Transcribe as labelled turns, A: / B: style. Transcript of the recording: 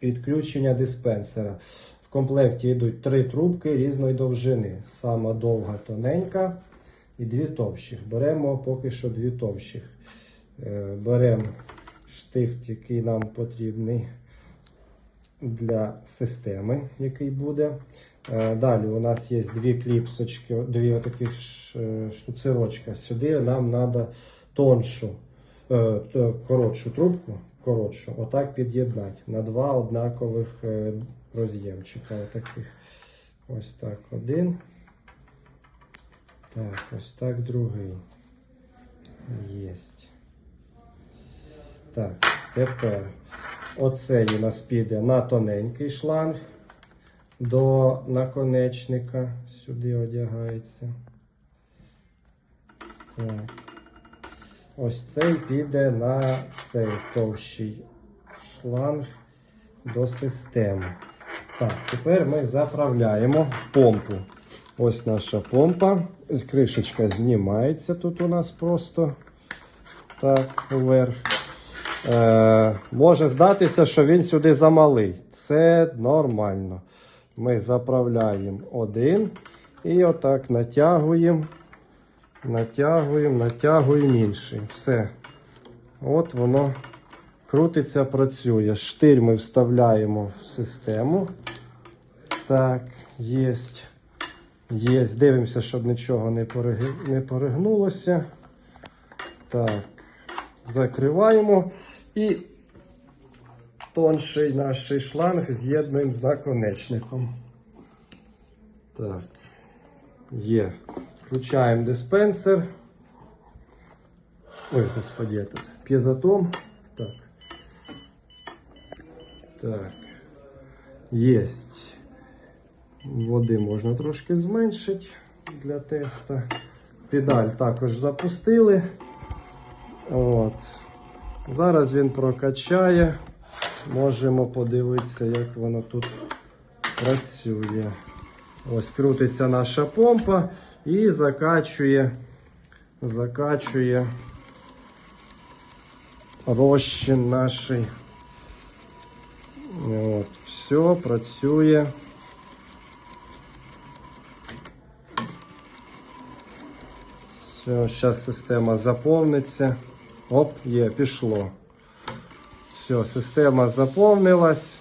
A: підключення диспенсера. В комплекті йдуть три трубки різної довжини. Сама довга тоненька і дві товщих. Беремо поки що дві товщих. Е, Беремо штифт, який нам потрібний для системи, який буде. Е, Далі у нас є дві кліпсочки, дві таких штуцерочка. Сюди нам треба тоншу, е, коротшу трубку, коротшу, отак під'єднати на два однакових е, роз'ємчика. Отаких. Ось так один. Так, ось так другий. Єсть. Так, тепер оцей у нас піде на тоненький шланг до наконечника. Сюди одягається. Так. Ось цей піде на цей товщий шланг до системи. Так, тепер ми заправляємо в помпу. Ось наша помпа. Кришечка знімається тут у нас просто так вверх. Е, може здатися, що він сюди замалий. Це нормально. Ми заправляємо один і отак натягуємо, натягуємо, натягуємо інший. Все. От воно крутиться, працює. Штир ми вставляємо в систему. Так, єсть. Єсть. Дивимося, щоб нічого не, переги- не перегнулося. Так, закриваємо і тонший наш шланг з'єднуємо з наконечником. Так, є. Включаємо диспенсер. Ой, господи, я тут. П'єзотом. Так. Так. Єсть. Води можна трошки зменшити для теста. Педаль також запустили. От. Зараз він прокачає. Можемо подивитися, як воно тут працює. Ось крутиться наша помпа і закачує, закачує розчин наш. От, все, працює. Все, зараз система заповниться. Оп, є, пішло. Все, система заповнилась.